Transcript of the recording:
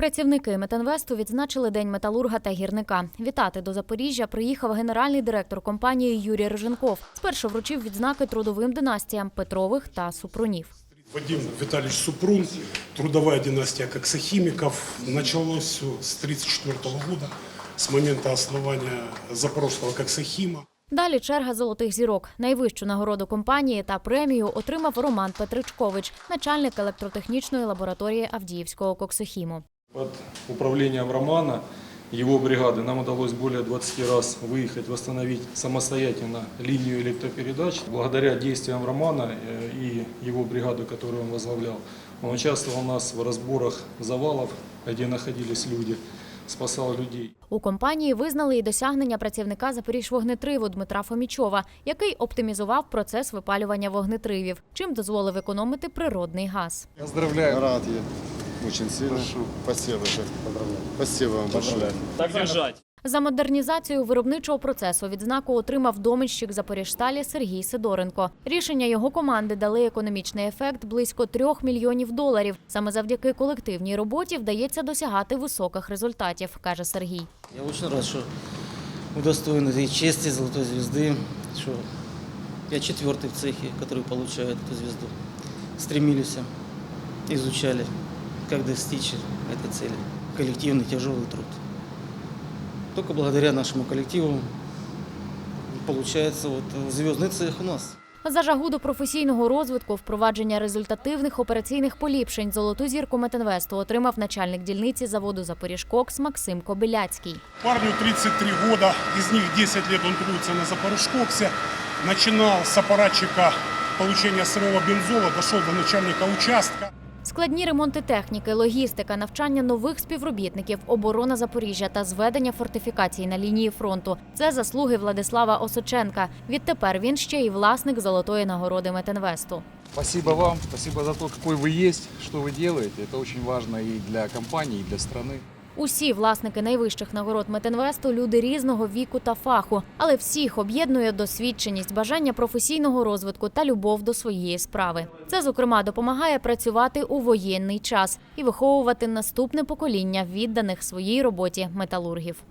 Працівники Метинвесту відзначили День металурга та гірника. Вітати до Запоріжжя приїхав генеральний директор компанії Юрій Риженков. Спершу вручив відзнаки трудовим династіям Петрових та Супрунів. Вадим Витальевич Супрун, трудовая династия коксохимиков. Началось все с 1934 года, с момента основания Запорожского коксохима. Далі черга золотих зірок. Найвищу нагороду компанії та премію отримав Роман Петричкович, начальник електротехнічної лабораторії Авдіївського коксохіму. Под управлением Романа, его бригады, нам удалось более 20 раз выехать, восстановить самостоятельно линию электропередач. Благодаря действиям Романа э, и его бригады, которую он возглавлял, он участвовал у нас в разборах завалов, где находились люди, спасал людей. У компанії визнали і досягнення працівника Запоріжвогнетриву Дмитра Фомічова, який оптимізував процес випалювання вогнетривів, чим дозволив економити природний газ. Поздравляю. Рад я. Очень сильно. Спасибо. Поздравляю. Спасибо вам большое. Так держать. За модернізацію виробничого процесу відзнаку отримав доменщик Запоріжсталі Сергій Сидоренко. Рішення його команди дали економічний ефект близько трьох мільйонів доларів. Саме завдяки колективній роботі вдається досягати високих результатів, каже Сергій. Я очень рад, что удостоен этой чести золотой звезды, что я четвертый в цехе, который получает эту звезду. Стремились, изучали, как достичь этой цели. Коллективный тяжелый труд. Только благодаря нашему коллективу получается вот звездный цех у нас. За жагу до професійного розвитку, впровадження результативних операційних поліпшень золоту зірку Метинвесту отримав начальник дільниці заводу Запоріжкокс Максим Кобиляцький. Парню 33 года, из них 10 лет он трудится на Запорожкоксе. Начинал с аппаратчика получения сырого бензола, дошел до начальника участка. Складні ремонти техніки, логістика, навчання нових співробітників, оборона Запоріжжя та зведення фортифікацій на лінії фронту це заслуги Владислава Осоченка. Відтепер він ще й власник золотої нагороди Метинвесту. Спасибо вам, спасибо за то, какой вы есть, что вы делаете. Это очень важно и для компании, и для страны. Усі власники найвищих нагород Метинвесту люди різного віку та фаху, але всіх об'єднує досвідченість, бажання професійного розвитку та любов до своєї справи. Це зокрема допомагає працювати у воєнний час і виховувати наступне покоління відданих своїй роботі металургів.